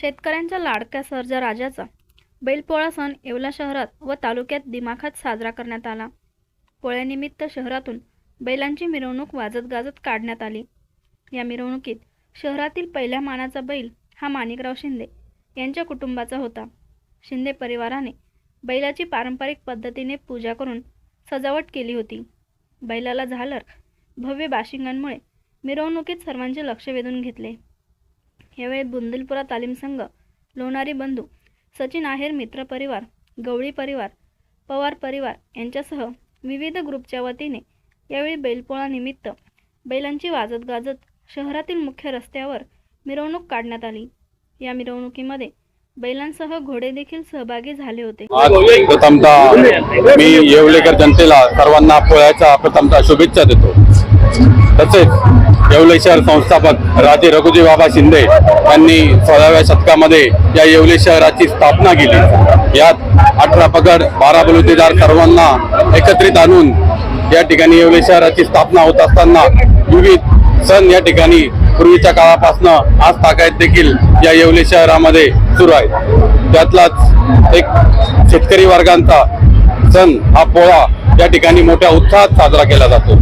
शेतकऱ्यांच्या लाडक्या सर्जा राजाचा बैलपोळा सण येवला शहरात व तालुक्यात दिमाखात साजरा करण्यात आला. पोळ्यानिमित्त शहरातून बैलांची मिरवणूक वाजत गाजत काढण्यात आली. या मिरवणुकीत शहरातील पहिल्या मानाचा बैल हा माणिकराव शिंदे यांच्या कुटुंबाचा होता. शिंदे परिवाराने बैलाची पारंपरिक पद्धतीने पूजा करून सजावट केली होती. बैलाला झालर भव्य बाशिंगांमुळे मिरवणुकीत सर्वांचे लक्ष वेधून घेतले. यावेळी बुंदलपुरा तालीम संघ लोणारी बंधू सचिन आहेर मित्र परिवार गवळी परिवार पवार परिवार यांच्यासह विविध ग्रुपच्या वतीने यावेळी बैलपोळा निमित्त बैलांची वाजत गाजत शहरातील मुख्य रस्त्यावर मिरवणूक काढण्यात आली. या मिरवणुकीमध्ये बैलांसह घोडे देखील सहभागी झाले होते. आज प्रथमतः मी येवलेकर जनतेला सर्वांना पोळ्याच्या प्रथमतः शुभेच्छा देतो. तसेच येवले शहर संस्थापक राजे रघुजी बाबा शिंदे यांनी सोळाव्या शतकामध्ये या येवले शहराची स्थापना केली. यात अठरा पगड बारा बलुतेदार सर्वांना एकत्रित आणून या ठिकाणी येवले शहराची स्थापना होत असताना विविध सण या ठिकाणी पूर्वीच्या काळापासून आज ताकायत देखील या येवले शहरामध्ये सुरू आहे. त्यातलाच एक शेतकरी वर्गांचा सण हा पोळा या ठिकाणी मोठ्या उत्साहात साजरा केला जातो.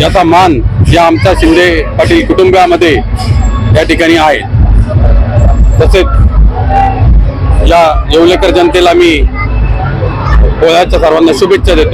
याचा मान या आमच्या शिंदे पाटील कुटुंबामध्ये या ठिकाणी आहे. तसेच या येवलेकर जनतेला मी पोळ्याच्या सर्वांना शुभेच्छा देतो.